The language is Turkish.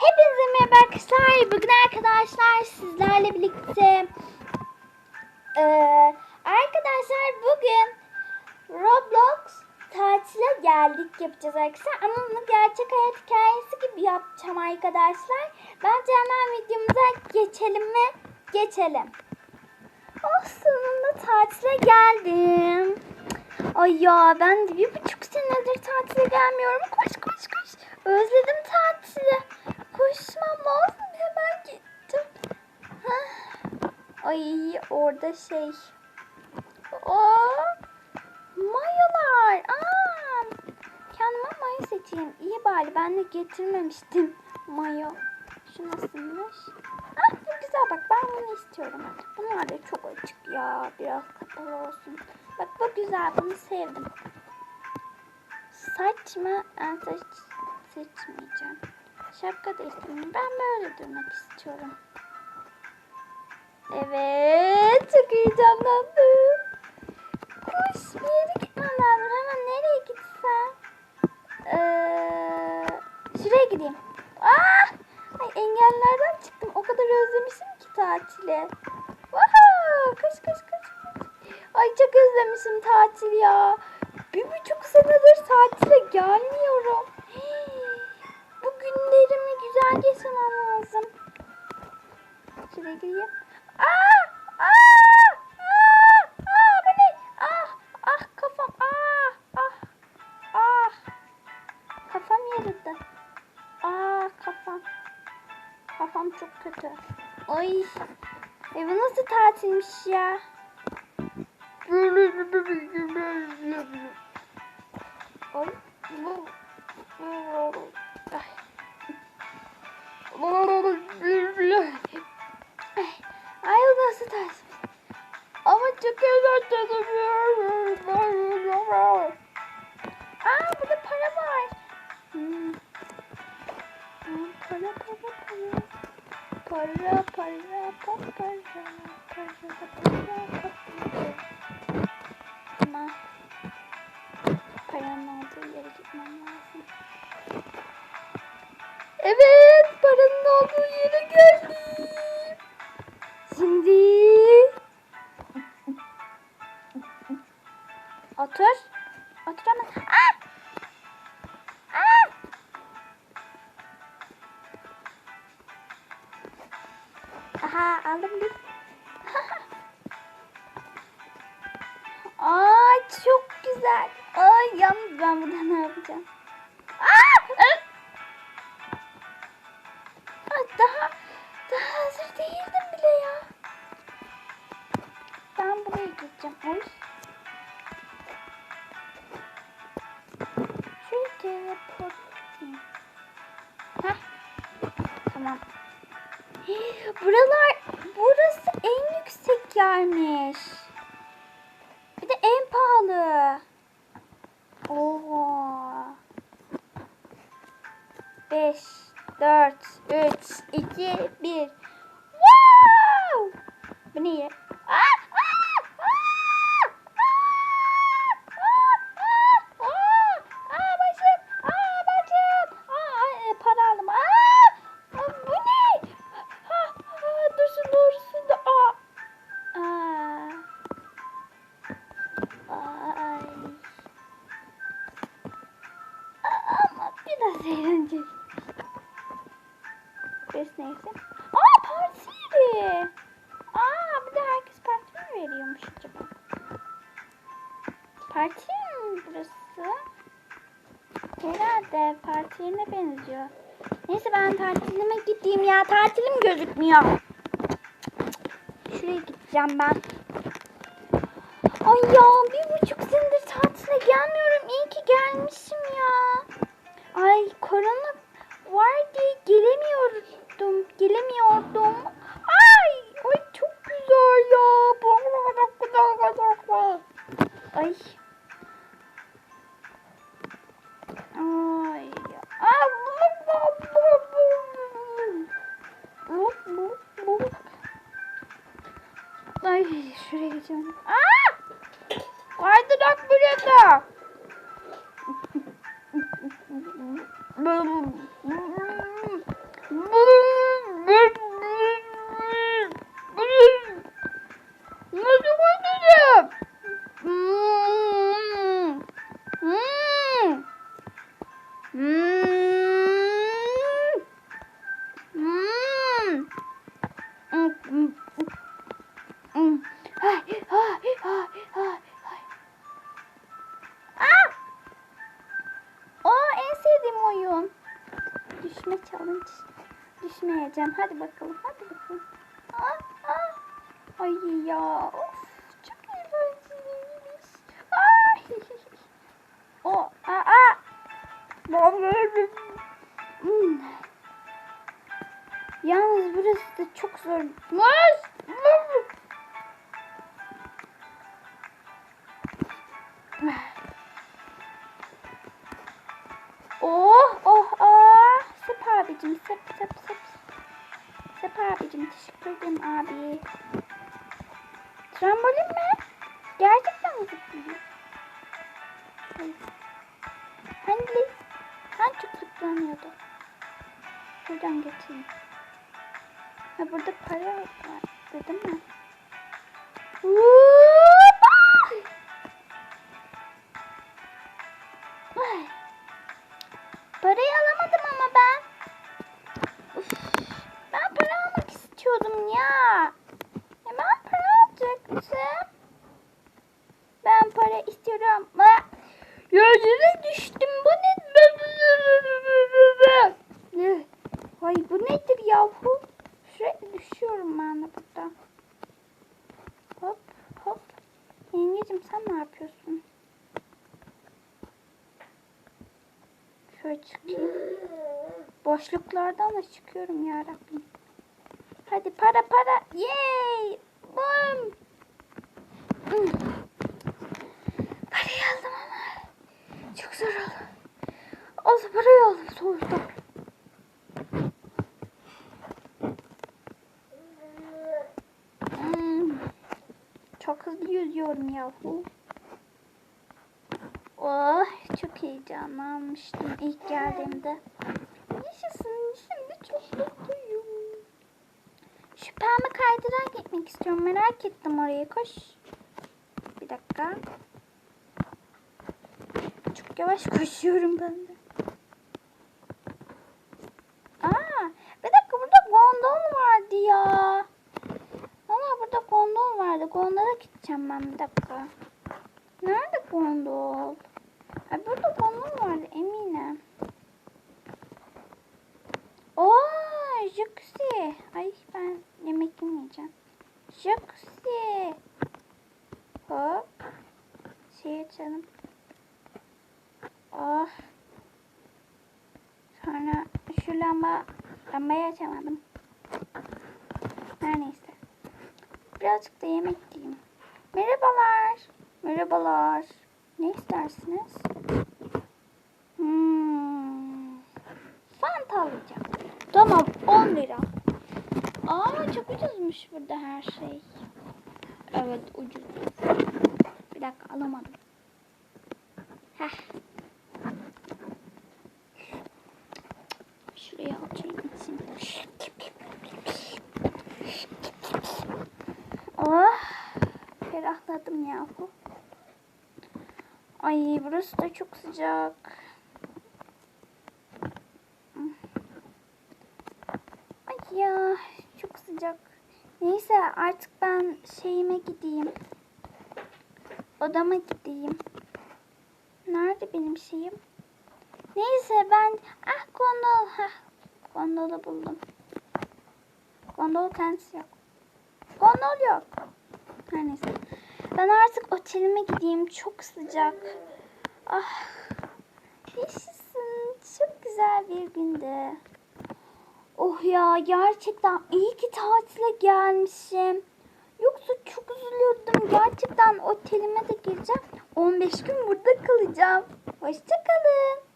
Hepinize merhaba arkadaşlar. Bugün arkadaşlar sizlerle birlikte eee, arkadaşlar bugün Roblox tatile geldik yapacağız arkadaşlar. Ama bunu gerçek hayat hikayesi gibi yapacağım arkadaşlar. Bence hemen videomuza geçelim mi? Geçelim. Oh sonunda tatile geldim. Ay ya ben bir buçuk senedir tatile gelmiyorum. Koş koş koş. Özledim tatili. Koşmam lazım hemen gittim. Hah. Ay orada şey. Aa, mayolar. Aa, kendime mayo seçeyim. İyi bari ben de getirmemiştim mayo. Şu nasılmış? Ah bu güzel bak ben bunu istiyorum. Bunlar da çok açık ya. Biraz kapalı olsun. Bak bu güzel bunu sevdim. Saç mı? Ben saç seçmeyeceğim. Şapka da istemiyorum. Ben böyle durmak istiyorum. Evet. Çok heyecanlandım. Koş bir yere gitmem lazım. Hemen nereye gitsem? Ee, şuraya gideyim. Ah! Ay engellerden çıktım. O kadar özlemişim ki tatili. Wow! Koş koş koş. Ay çok özlemişim tatil ya. Bir buçuk senedir tatile gelmiyorum. Hii, Bu günlerimi güzel geçirmem lazım. Şuraya gireyim. Aa! Aa! Aa! Aa! Bu? Ah! Ah kafam. Ah! Ah! Ah! Kafam yarıldı. Aa kafam. Kafam çok kötü. Ay. E bu nasıl tatilmiş ya? Ay. nasıl tatil? Ama çok eğlenceli. Aa burada para var. Hmm. Aa, Para para para. Para para para para para para para. Evet, paranın olduğu yere geldim. Şimdi otur. Otur ama. Aa! Aa! Aha aldım bir. Ay çok güzel. Ay yalnız ben burada ne yapacağım? Buralar, burası en yüksek yermiş. Bir de en pahalı. Oo. 5, 4, 3, 2, 1. Wow! Bu ne ya? Aa! Biraz eğlenceli. Burası neyse. Aa parti yeri. Aa bir de herkes parti mi veriyormuş acaba? Parti mi burası? Herhalde parti yerine benziyor. Neyse ben tatilime gideyim ya. Tatilim gözükmüyor. Şuraya gideceğim ben. Ay ya bir buçuk senedir tatile gelmiyorum. İyi ki gelmişim ya. Ay korona var diye gelemiyordum. Gelemiyordum. Ay, ay çok güzel ya. Ay. Ay. Ay şuraya geçelim. Aa! Kaydırak burada. Nasıl Düşme challenge. Düşmeyeceğim. Hadi bakalım. Hadi bakalım. Ah, ah. Ay ya. Of. Çok eğlenceliymiş. Ay. O. Aa. aa. Hmm. Yalnız burası da çok zor. Oh ederim abi. Trambolin mi? Gerçekten mi zıplıyor? Hani hani çok zıplanıyordu. Buradan geçeyim. Ha burada para var değil mi? Hoppa! Yerlere düştüm. Bu ne? Ay bu nedir yahu? Sürekli düşüyorum ben de burada. Hop hop. Yengecim sen ne yapıyorsun? Şöyle çıkayım. Boşluklardan da çıkıyorum ya Rabbim. Hadi para para. Yay! Bum! Hmm. Parayı aldım ama çok oldu. Az parayı aldım sonuçta. Hmm. Çok hızlı yüzüyorum yahu. Oh, çok heyecanlanmıştım ilk geldiğimde. Yaşasın, şimdi çok mutluyum. Şu pembe kaydırağa gitmek istiyorum. Merak ettim oraya. Koş. Bir dakika. Yavaş koşuyorum ben de. Aa, bir dakika burada gondol vardı ya. Valla burada gondol vardı. Gondola gideceğim ben bir dakika. Nerede gondol? Ay burada gondol vardı eminim. Oo, jacuzzi. Ay ben yemek yemeyeceğim. Jacuzzi. Hop. Şey açalım. Oh. Sonra lamba lambayı açamadım. Her neyse. Birazcık da yemek yiyeyim. Merhabalar. Merhabalar. Ne istersiniz? Hmm. Fanta alacağım. Tamam 10 lira. Aa çok ucuzmuş burada her şey. Evet ucuz. Bir dakika alamadım. Heh. Şuraya atayım için. Oh. Ferahladım yahu. Ay burası da çok sıcak. Ay ya çok sıcak. Neyse artık ben şeyime gideyim. Odama gideyim. Nerede benim şeyim? Neyse ben ah gondol ha gondolu buldum. Gondol kendisi yok. Gondol yok. Her neyse. Ben artık otelime gideyim. Çok sıcak. Ah. Yaşasın. Çok güzel bir gündü. Oh ya gerçekten iyi ki tatile gelmişim. Yoksa çok üzülürdüm. Gerçekten otelime de gireceğim. 15 gün burada kalacağım. Hoşçakalın.